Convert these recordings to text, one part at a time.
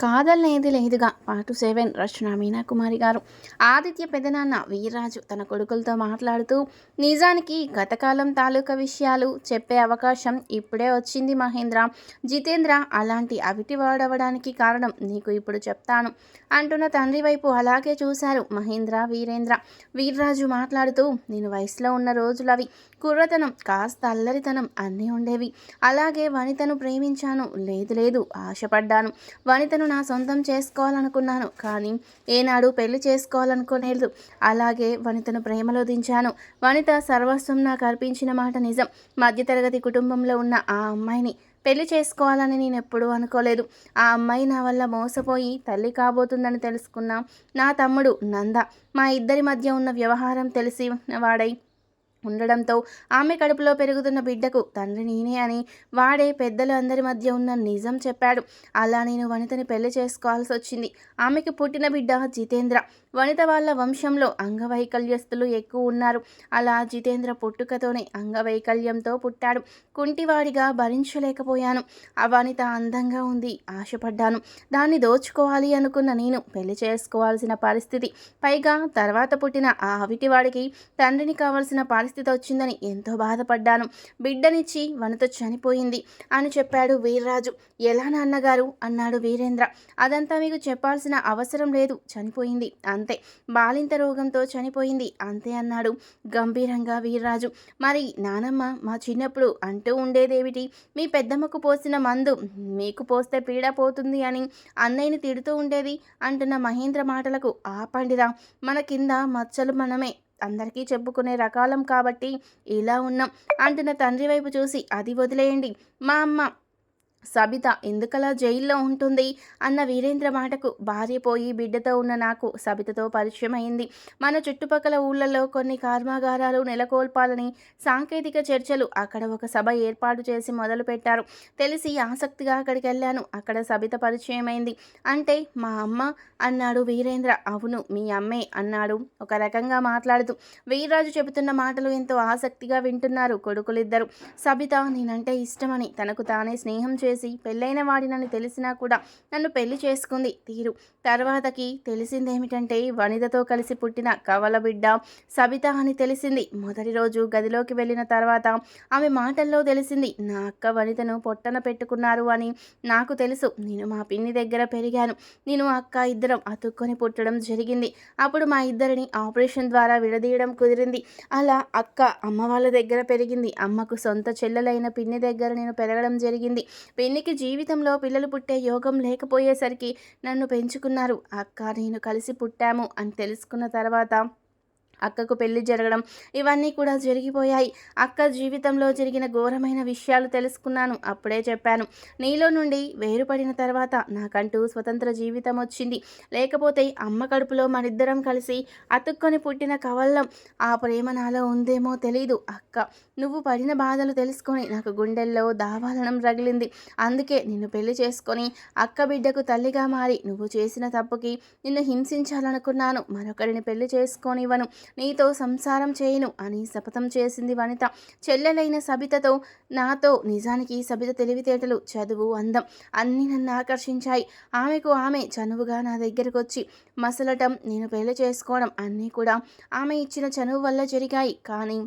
కాదల్నేది లేదుగా. పాటు సెవెన్ రచన మీనాకుమారి గారు. ఆదిత్య పెదనాన్న వీర్రాజు తన కొడుకులతో మాట్లాడుతూ నిజానికి గతకాలం తాలూకా విషయాలు చెప్పే అవకాశం ఇప్పుడే వచ్చింది మహేంద్ర. జితేంద్ర అలాంటి అవిటి వాడవడానికి కారణం నీకు ఇప్పుడు చెప్తాను అంటున్న తండ్రి వైపు అలాగే చూశారు మహేంద్ర వీరేంద్ర. వీర్రాజు మాట్లాడుతూ నేను వయసులో ఉన్న రోజులవి. కుర్రతనం కాస్త అల్లరితనం అన్నీ ఉండేవి. అలాగే వనితను ప్రేమించాను. లేదు లేదు ఆశపడ్డాను. వనితను నా సొంతం చేసుకోవాలనుకున్నాను. కానీ ఏనాడు పెళ్ళి చేసుకోవాలనుకోలేదు. అలాగే వనితను ప్రేమలో దించాను. వనిత సర్వస్వం నాకు అర్పించిన మాట నిజం. మధ్యతరగతి కుటుంబంలో ఉన్న ఆ అమ్మాయిని పెళ్ళి చేసుకోవాలని నేను ఎప్పుడూ అనుకోలేదు. ఆ అమ్మాయి నా వల్ల మోసపోయి తల్లి కాబోతుందని తెలుసుకున్న నా తమ్ముడు నంద. మా ఇద్దరి మధ్య ఉన్న వ్యవహారం తెలిసి వాడై ఉండడంతో ఆమె కడుపులో పెరుగుతున్న బిడ్డకు తండ్రి నేనే అని వాడే పెద్దలు అందరి మధ్య ఉన్న నిజం చెప్పాడు. అలా నేను వనితని పెళ్ళి చేసుకోవాల్సి వచ్చింది. ఆమెకు పుట్టిన బిడ్డ జితేంద్ర. వనిత వాళ్ళ వంశంలో అంగవైకల్యస్తులు ఎక్కువ ఉన్నారు. అలా జితేంద్ర పుట్టుకతోనే అంగవైకల్యంతో పుట్టాడు. కుంటివాడిగా భరించలేకపోయాను. ఆ వనిత అందంగా ఉంది. ఆశపడ్డాను. దాన్ని దోచుకోవాలి అనుకున్న నేను పెళ్ళి చేసుకోవాల్సిన పరిస్థితి. పైగా తర్వాత పుట్టిన ఆ అవిటివాడికి తండ్రిని కావాల్సిన పరిస్థితి వచ్చిందని ఎంతో బాధపడ్డాను. బిడ్డనిచ్చి వనిత చనిపోయింది అని చెప్పాడు వీర్రాజు. ఎలా నాన్నగారు? అన్నాడు వీరేంద్ర. అదంతా మీకు చెప్పాల్సిన అవసరం లేదు. చనిపోయింది. అంతే. బాలింత రోగంతో చనిపోయింది. అంతే అన్నాడు గంభీరంగా వీర్రాజు. మరి నానమ్మ మా చిన్నప్పుడు అంటూ ఉండేదేమిటి? మీ పెద్దమ్మకు పోసిన మందు మీకు పోస్తే పీడ పోతుంది అని అన్నయ్యని తిడుతూ ఉండేది అంటున్న మహేంద్ర మాటలకు ఆపండిరా. మన కింద మచ్చలు మనమే. అందరికీ చెప్పుకునే రకాలం కాబట్టి ఇలా ఉన్నాం అంటున్న తండ్రి వైపు చూసి అది వదిలేయండి. మా అమ్మ సబిత ఎందుకలా జైల్లో ఉంటుంది? అన్న వీరేంద్ర మాటకు భార్య పోయి బిడ్డతో ఉన్న నాకు సబితతో పరిచయం అయింది. మన చుట్టుపక్కల ఊళ్ళలో కొన్ని కర్మాగారాలు నెలకొల్పాలని సాంకేతిక చర్చలు అక్కడ ఒక సభ ఏర్పాటు చేసి మొదలుపెట్టారు. తెలిసి ఆసక్తిగా అక్కడికి వెళ్ళాను. అక్కడ సబిత పరిచయం అయింది. అంటే మా అమ్మ అన్నాడు వీరేంద్ర. అవును మీ అమ్మే అన్నాడు. ఒక రకంగా మాట్లాడుతూ వీర్రాజు చెబుతున్న మాటలు ఎంతో ఆసక్తిగా వింటున్నారు కొడుకులిద్దరు. సబిత నేనంటే ఇష్టమని తనకు తానే స్నేహం చేసి పెళ్ళైన వాడినని తెలిసినా కూడా నన్ను పెళ్ళి చేసుకుంది. తీరు. తర్వాతకి తెలిసిందేమిటంటే వనితతో కలిసి పుట్టిన కవల బిడ్డ సబిత అని తెలిసింది. మొదటి రోజు గదిలోకి వెళ్ళిన తర్వాత ఆమె మాటల్లో తెలిసింది నా అక్క వనితను పొట్టన పెట్టుకున్నారు అని నాకు తెలుసు. నేను మా పిన్ని దగ్గర పెరిగాను. నేను అక్క ఇద్దరం అతుక్కొని పుట్టడం జరిగింది. అప్పుడు మా ఇద్దరిని ఆపరేషన్ ద్వారా విడదీయడం కుదిరింది. అలా అక్క అమ్మ వాళ్ళ దగ్గర పెరిగింది. అమ్మకు సొంత చెల్లెలైన పిన్ని దగ్గర నేను పెరగడం జరిగింది. పిన్నికి జీవితంలో పిల్లలు పుట్టే యోగం లేకపోయేసరికి నన్ను పెంచుకున్నారు. అక్క నేను కలిసి పుట్టాము అని తెలుసుకున్న తర్వాత అక్కకు పెళ్ళి జరగడం ఇవన్నీ కూడా జరిగిపోయాయి. అక్క జీవితంలో జరిగిన ఘోరమైన విషయాలు తెలుసుకున్నాను. అప్పుడే చెప్పాను నీలో నుండి వేరుపడిన తర్వాత నాకంటూ స్వతంత్ర జీవితం వచ్చింది. లేకపోతే అమ్మ కడుపులో మనిద్దరం కలిసి అతుక్కొని పుట్టిన కవల్లం ఆ ప్రేమ నాలో ఉందేమో తెలీదు అక్క. నువ్వు పడిన బాధలు తెలుసుకొని నాకు గుండెల్లో దావాలనం రగిలింది. అందుకే నిన్ను పెళ్ళి చేసుకొని అక్క బిడ్డకు తల్లిగా మారి నువ్వు చేసిన తప్పుకి నిన్ను హింసించాలనుకున్నాను. మరొకరిని పెళ్ళి చేసుకొనివ్వను. నీతో సంసారం చేయను అని శపథం చేసింది వనిత. చెల్లెలైన సబితతో నాతో నిజానికి సబిత తెలివితేటలు చదువు అందం అన్నీ నన్ను ఆకర్షించాయి. ఆమెకు ఆమె చనువుగా నా దగ్గరకు వచ్చి మసలటం నేను పెళ్ళి చేసుకోవడం అన్నీ కూడా ఆమె ఇచ్చిన చనువు వల్ల జరిగాయి. కానీ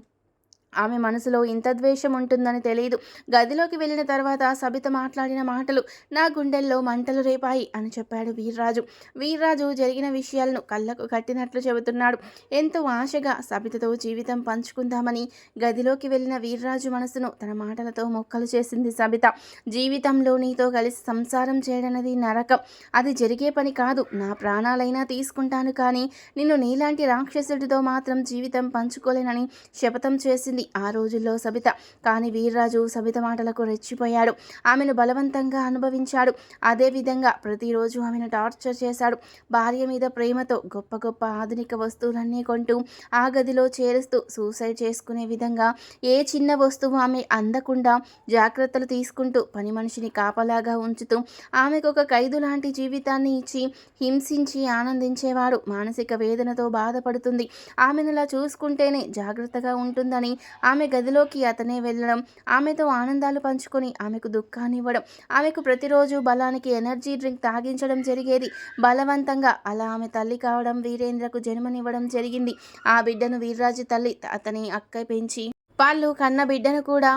ఆమె మనసులో ఇంత ద్వేషం ఉంటుందని తెలియదు గదిలోకి వెళ్ళిన తర్వాత సబిత మాట్లాడిన మాటలు నా గుండెల్లో మంటలు రేపాయి అని చెప్పాడు వీర్రాజు. వీర్రాజు జరిగిన విషయాలను కళ్ళకు కట్టినట్లు చెబుతున్నాడు. ఎంతో ఆశగా సబితతో జీవితం పంచుకుందామని గదిలోకి వెళ్ళిన వీర్రాజు మనసును తన మాటలతో మొక్కలు చేసింది సబిత. జీవితంలో నీతో కలిసి సంసారం చేయడనది నరకం. అది జరిగే పని కాదు. నా ప్రాణాలైనా తీసుకుంటాను కానీ నిన్ను నీలాంటి రాక్షసుడితో మాత్రం జీవితం పంచుకోలేనని శపథం చేసింది ఆ రోజుల్లో సబిత. కానీ వీర్రాజు సబిత మాటలకు రెచ్చిపోయాడు. ఆమెను బలవంతంగా అనుభవించాడు. అదేవిధంగా ప్రతిరోజు ఆమెను టార్చర్ చేశాడు. భార్య మీద ప్రేమతో గొప్ప గొప్ప ఆధునిక వస్తువులన్నీ కొంటూ ఆ గదిలో చేరుస్తూ సూసైడ్ చేసుకునే విధంగా ఏ చిన్న వస్తువు ఆమె అందకుండా జాగ్రత్తలు తీసుకుంటూ పని మనిషిని కాపలాగా ఉంచుతూ ఆమెకు ఒక ఖైదు లాంటి జీవితాన్ని ఇచ్చి హింసించి ఆనందించేవాడు మానసిక వేదనతో బాధపడుతుంది. ఆమెను ఇలా చూసుకుంటేనే జాగ్రత్తగా ఉంటుందని ఆమె గదిలోకి అతనే వెళ్ళడం ఆమెతో ఆనందాలు పంచుకొని ఆమెకు దుఃఖాన్ని ఇవ్వడం ఆమెకు ప్రతిరోజు బలానికి ఎనర్జీ డ్రింక్ తాగించడం జరిగేది. బలవంతంగా అలా ఆమె తల్లి కావడం వీరేంద్రకు జన్మనివ్వడం జరిగింది. ఆ బిడ్డను వీర్రాజు తల్లి అతని అక్క పెంచి వాళ్ళు కన్న బిడ్డను కూడా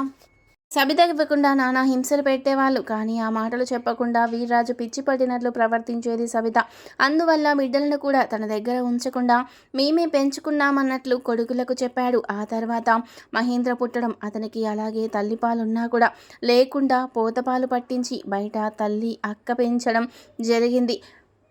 సబిత ఇవ్వకుండా నానా హింసలు పెట్టేవాళ్ళు. కానీ ఆ మాటలు చెప్పకుండా వీర్రాజు పిచ్చి పట్టినట్లు ప్రవర్తించేది సబిత. అందువల్ల బిడ్డలను కూడా తన దగ్గర ఉంచకుండా మేమే పెంచుకున్నామన్నట్లు కొడుకులకు చెప్పాడు. ఆ తర్వాత మహేంద్ర పుట్టడం అతనికి అలాగే తల్లిపాలున్నా కూడా లేకుండా పోతపాలు పట్టించి బయట తల్లి అక్క పెంచడం జరిగింది.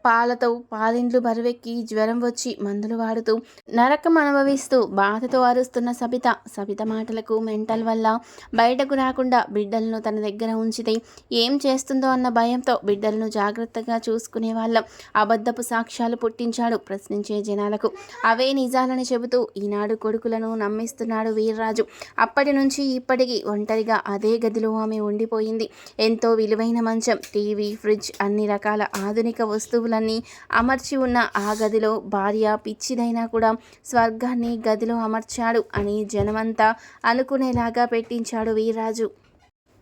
పాలతో పాలిండ్లు బరువెక్కి జ్వరం వచ్చి మందులు వాడుతూ నరకం అనుభవిస్తూ బాధతో అరుస్తున్న సబిత. సబిత మాటలకు మెంటల్ వల్ల బయటకు రాకుండా బిడ్డలను తన దగ్గర ఉంచితే ఏం చేస్తుందో అన్న భయంతో బిడ్డలను జాగ్రత్తగా చూసుకునే వాళ్ళం. అబద్ధపు సాక్ష్యాలు పుట్టించాడు ప్రశ్నించే జనాలకు. అవే నిజాలని చెబుతూ ఈనాడు కొడుకులను నమ్మిస్తున్నాడు వీర్రాజు. అప్పటి నుంచి ఇప్పటికీ ఒంటరిగా అదే గదిలో ఆమె ఉండిపోయింది. ఎంతో విలువైన మంచం టీవీ ఫ్రిడ్జ్ అన్ని రకాల ఆధునిక వస్తువులన్నీ అమర్చి ఉన్న ఆ గదిలో భార్య పిచ్చిదైనా కూడా స్వర్గాన్ని గదిలో అమర్చాడు అని జనమంతా అనుకునేలాగా పెట్టించాడు వీర్రాజు.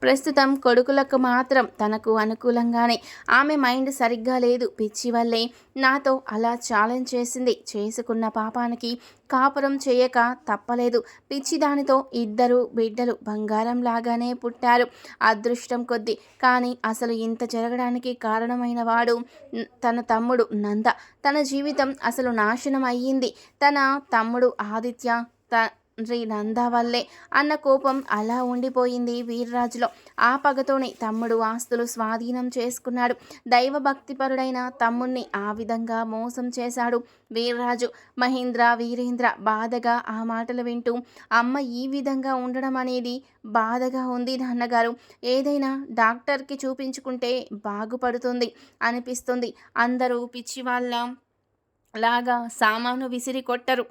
ప్రస్తుతం కొడుకులకు మాత్రం తనకు అనుకూలంగానే. ఆమె మైండ్ సరిగ్గా లేదు. పిచ్చి వల్లే నాతో అలా ఛాలెంజ్ చేసింది. చేసుకున్న పాపానికి కాపురం చేయక తప్పలేదు. పిచ్చి దానితో ఇద్దరు బిడ్డలు బంగారం లాగానే పుట్టారు. అదృష్టం కొద్దీ. కానీ అసలు ఇంత జరగడానికి కారణమైన వాడు తన తమ్ముడు నంద. తన జీవితం అసలు నాశనం అయ్యింది. తన తమ్ముడు ఆదిత్య తండ్రి నంద వల్లే అన్న కోపం అలా ఉండిపోయింది వీర్రాజులో. ఆ పగతోనే తమ్ముడు ఆస్తులు స్వాధీనం చేసుకున్నాడు. దైవభక్తిపరుడైన తమ్ముణ్ణి ఆ విధంగా మోసం చేశాడు వీర్రాజు. మహేంద్ర వీరేంద్ర బాధగా ఆ మాటలు వింటూ అమ్మ ఈ విధంగా ఉండడం అనేది బాధగా ఉంది నాన్నగారు. ఏదైనా డాక్టర్కి చూపించుకుంటే బాగుపడుతుంది అనిపిస్తుంది. అందరూ పిచ్చి వాళ్ళ లాగా సామాను విసిరి కొట్టరు.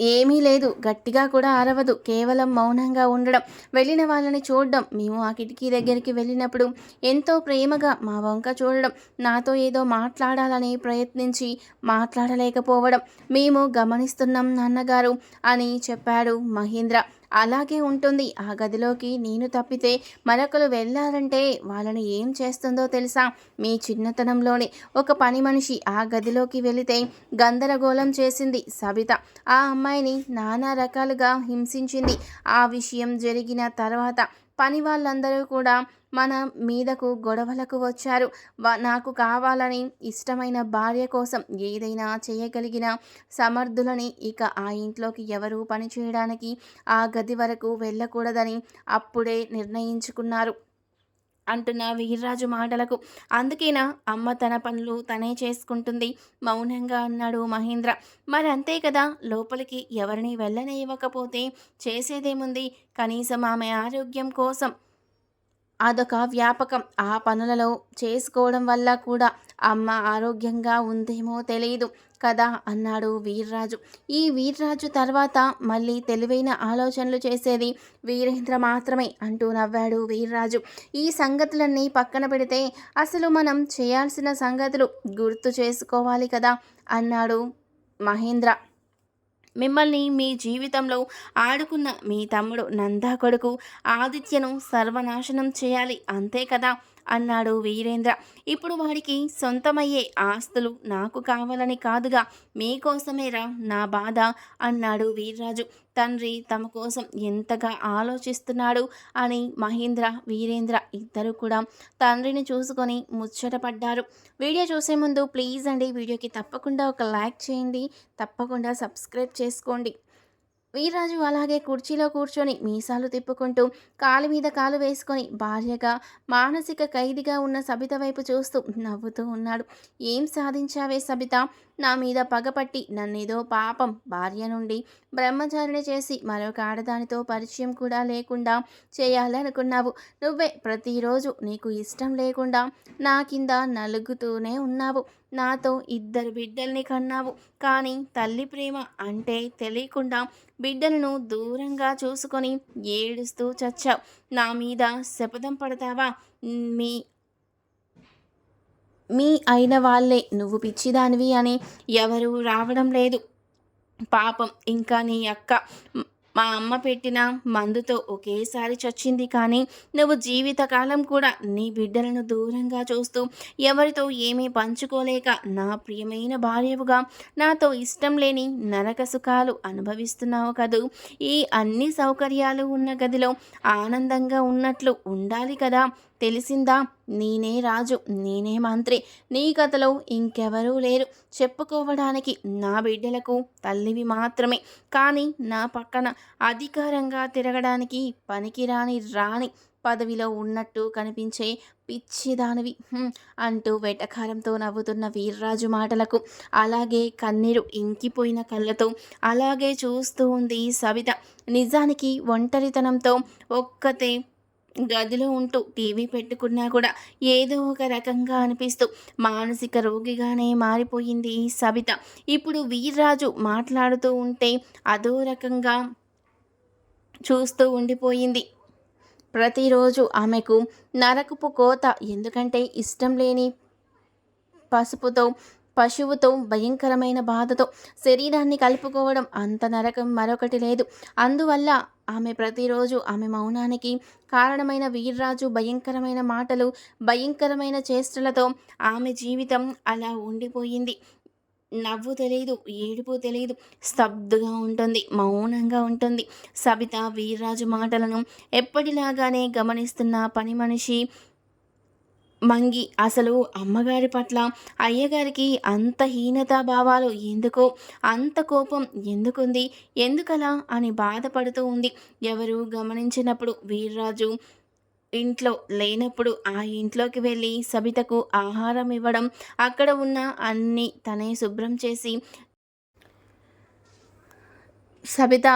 ఏమీ లేదు. గట్టిగా కూడా అరవదు. కేవలం మౌనంగా ఉండడం. వెళ్ళిన వాళ్ళని చూడడం. మేము ఆ కిటికీ దగ్గరికి వెళ్ళినప్పుడు ఎంతో ప్రేమగా మా వంక చూడడం. నాతో ఏదో మాట్లాడాలని ప్రయత్నించి మాట్లాడలేకపోవడం. మేము గమనిస్తున్నాం నాన్నగారు అని చెప్పాడు మహేంద్ర. అలాగే ఉంటుంది. ఆ గదిలోకి నేను తప్పితే మరొకరు వెళ్ళారంటే వాళ్ళని ఏం చేస్తుందో తెలుసా? మీ చిన్నతనంలోనే ఒక పని మనిషి ఆ గదిలోకి వెళితే గందరగోళం చేసింది సబిత. ఆ అమ్మాయిని నానా రకాలుగా హింసించింది. ఆ విషయం జరిగిన తర్వాత పని వాళ్ళందరూ కూడా మన మీదకు గొడవలకు వచ్చారు. వా- నాకు కావాలని ఇష్టమైన భార్య కోసం ఏదైనా చేయగలిగిన సమర్థులని ఇక ఆ ఇంట్లోకి ఎవరూ పని చేయడానికి ఆ గది వరకు వెళ్ళకూడదని అప్పుడే నిర్ణయించుకున్నారు. అంటున్న వీర్రాజు మాటలకు అందుకేనా అమ్మ తన పనులు తనే చేసుకుంటుంది. మౌనంగా అన్నాడు మహేంద్ర. మరి అంతే కదా లోపలికి ఎవరిని వెళ్ళనివ్వకపోతే చేసేదేముంది? కనీసం ఆమె ఆరోగ్యం కోసం అదొక వ్యాపకం. ఆ పనులలో చేసుకోవడం వల్ల కూడా అమ్మ ఆరోగ్యంగా ఉందేమో తెలియదు కదా అన్నాడు వీర్రాజు. ఈ వీర్రాజు తర్వాత మళ్ళీ తెలివైన ఆలోచనలు చేసేది వీరేంద్ర మాత్రమే అంటూ నవ్వాడు వీర్రాజు. ఈ సంగతులన్నీ పక్కన పెడితే అసలు మనం చేయాల్సిన సంగతులు గుర్తు చేసుకోవాలి కదా అన్నాడు మహేంద్ర. మిమ్మల్ని మీ జీవితంలో ఆడుకున్న మీ తమ్ముడు నందా కొడుకు ఆదిత్యను సర్వనాశనం చేయాలి. అంతే కదా? అన్నాడు వీరేంద్ర. ఇప్పుడు వాడికి సొంతమయ్యే ఆస్తులు నాకు కావాలని కాదుగా మీకోసమేరా నా బాధ అన్నాడు వీర్రాజు. తండ్రి తమ కోసం ఎంతగా ఆలోచిస్తున్నాడు అని మహేంద్ర వీరేంద్ర ఇద్దరు కూడా తండ్రిని చూసుకొని ముచ్చటపడ్డారు వీడియో చూసే ముందు ప్లీజ్ అండి వీడియోకి తప్పకుండా ఒక లైక్ చేయండి తప్పకుండా సబ్స్క్రైబ్ చేసుకోండి. వీర్రాజు అలాగే కుర్చీలో కూర్చొని మీసాలు తిప్పుకుంటూ కాలు మీద కాలు వేసుకొని భార్యగా మానసిక ఖైదీగా ఉన్న సబిత వైపు చూస్తూ నవ్వుతూ ఉన్నాడు. ఏం సాధించావే సబిత? నా మీద పగపట్టి నన్నేదో పాపం భార్య నుండి బ్రహ్మచారిని చేసి మరొక ఆడదానితో పరిచయం కూడా లేకుండా చేయాలనుకున్నావు. నువ్వే ప్రతిరోజు నీకు ఇష్టం లేకుండా నా కింద నలుగుతూనే ఉన్నావు. నాతో ఇద్దరు బిడ్డల్ని కన్నావు. కానీ తల్లి ప్రేమ అంటే తెలియకుండా బిడ్డలను దూరంగా చూసుకొని ఏడుస్తూ చచ్చావు. నా మీద శపథం పడతావా? మీ మీ అయిన వాళ్ళే నువ్వు పిచ్చిదానివి అని ఎవరూ రావడం లేదు. పాపం ఇంకా నీ అక్క మా అమ్మ పెట్టిన మందుతో ఒకేసారి చచ్చింది కానీ నువ్వు జీవితకాలం కూడా నీ బిడ్డలను దూరంగా చూస్తూ ఎవరితో ఏమీ పంచుకోలేక నా ప్రియమైన భార్యవుగా నాతో ఇష్టం లేని నరక సుఖాలు అనుభవిస్తున్నావు కదూ. ఈ అన్ని సౌకర్యాలు ఉన్న గదిలో ఆనందంగా ఉన్నట్లు ఉండాలి కదా. తెలిసిందా? నేనే రాజు నేనే మంత్రి. నీ కథలో ఇంకెవరూ లేరు. చెప్పుకోవడానికి నా బిడ్డలకు తల్లివి మాత్రమే. కానీ నా పక్కన అధికారంగా తిరగడానికి పనికిరాని రాణి పదవిలో ఉన్నట్టు కనిపించే పిచ్చిదానివి. అంటూ వెటకారంతో నవ్వుతున్న వీర్రాజు మాటలకు. అలాగే కన్నీరు ఇంకిపోయిన కళ్ళతో అలాగే చూస్తూ ఉంది సవిత నిజానికి ఒంటరితనంతో ఒక్కతే గదిలో ఉంటూ టీవీ పెట్టుకున్నా కూడా ఏదో ఒక రకంగా అనిపిస్తూ మానసిక రోగిగానే మారిపోయింది సబిత. ఇప్పుడు వీర్రాజు మాట్లాడుతూ ఉంటే అదో రకంగా చూస్తూ ఉండిపోయింది. ప్రతిరోజు ఆమెకు నరకపు కోత ఎందుకంటే ఇష్టం లేని పసుపుతో పశువుతో భయంకరమైన బాధతో శరీరాన్ని కలుపుకోవడం అంత నరకం మరొకటి లేదు. అందువల్ల ఆమె ప్రతిరోజు ఆమె మౌనానికి కారణమైన వీర్రాజు భయంకరమైన మాటలు భయంకరమైన చేష్టలతో ఆమె జీవితం అలా ఉండిపోయింది. నవ్వు తెలియదు ఏడుపు తెలియదు స్తబ్దుగా ఉంటుంది మౌనంగా ఉంటుంది. సబిత వీర్రాజు మాటలను ఎప్పటిలాగానే గమనిస్తున్న పని మనిషి మంగి అసలు అమ్మగారి పట్ల అయ్యగారికి అంత హీనతా భావాలు ఎందుకో అంత కోపం ఎందుకుంది ఎందుకలా అని బాధపడుతూ ఉంది. ఎవరు గమనించినప్పుడు వీర్రాజు ఇంట్లో లేనప్పుడు ఆ ఇంట్లోకి వెళ్ళి సబితకు ఆహారం ఇవ్వడం అక్కడ ఉన్న అన్ని తనే శుభ్రం చేసి సబిత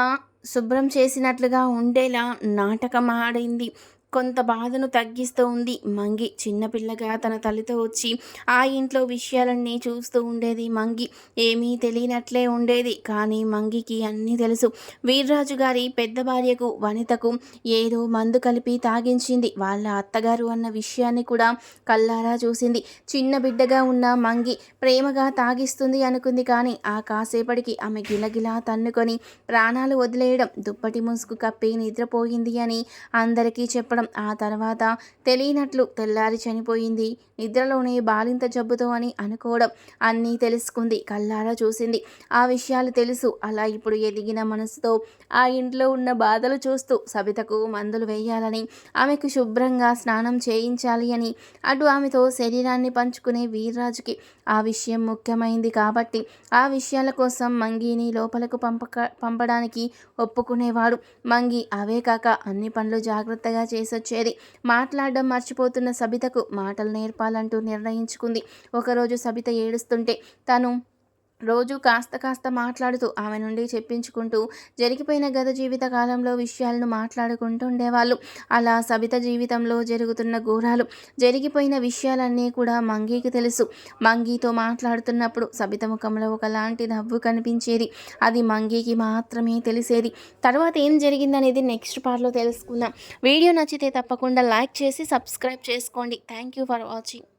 శుభ్రం చేసినట్లుగా ఉండేలా నాటకం ఆడింది. కొంత బాధను తగ్గిస్తూ ఉంది. మంగి చిన్నపిల్లగా తన తల్లితో వచ్చి ఆ ఇంట్లో విషయాలన్నీ చూస్తూ ఉండేది. మంగి ఏమీ తెలియనట్లే ఉండేది. కానీ మంగికి అన్నీ తెలుసు. వీర్రాజు గారి పెద్ద భార్యకు వనితకు ఏదో మందు కలిపి తాగించింది. వాళ్ళ అత్తగారు అన్న విషయాన్ని కూడా కల్లారా చూసింది. చిన్న బిడ్డగా ఉన్న మంగి ప్రేమగా తాగిస్తుంది అనుకుంది. కానీ ఆ కాసేపటికి ఆమె గిలగిలా తన్నుకొని ప్రాణాలు వదిలేయడం దుప్పటి ముసుగు కప్పి నిద్రపోయింది అని అందరికీ చెప్పడం చెప్పడం ఆ తర్వాత తెలియనట్లు తెల్లారి చనిపోయింది. నిద్రలోనే బాలింత జబ్బుతో అని అనుకోవడం అన్నీ తెలుసుకుంది. కల్లారా చూసింది. ఆ విషయాలు తెలుసు. అలా ఇప్పుడు ఎదిగిన మనసుతో ఆ ఇంట్లో ఉన్న బాధలు చూస్తూ సబితకు మందులు వేయాలని ఆమెకు శుభ్రంగా స్నానం చేయించాలి అని అటు ఆమెతో శరీరాన్ని పంచుకునే వీర్రాజుకి ఆ విషయం ముఖ్యమైంది కాబట్టి ఆ విషయాల కోసం మంగిని లోపలకు పంపక పంపడానికి ఒప్పుకునేవాడు. మంగి అవే కాక అన్ని పనులు జాగ్రత్తగా చేసొచ్చేది. మాట్లాడడం మర్చిపోతున్న సబితకు మాటలు కావాలంటూ నిర్ణయించుకుంది. ఒకరోజు సబిత ఏడుస్తుంటే తను రోజు కాస్త కాస్త మాట్లాడుతూ ఆమె నుండి చెప్పించుకుంటూ జరిగిపోయిన గత జీవిత కాలంలో విషయాలను మాట్లాడుకుంటూ ఉండేవాళ్ళు. అలా సబిత జీవితంలో జరుగుతున్న ఘోరాలు జరిగిపోయిన విషయాలన్నీ కూడా మంగీకి తెలుసు. మంగీతో మాట్లాడుతున్నప్పుడు సబిత ముఖంలో ఒకలాంటి నవ్వు కనిపించేది. అది మంగీకి మాత్రమే తెలిసేది. తర్వాత ఏం జరిగిందనేది నెక్స్ట్ పార్ట్లో తెలుసుకుందాం. వీడియో నచ్చితే తప్పకుండా లైక్ చేసి సబ్స్క్రైబ్ చేసుకోండి. Thank you for watching.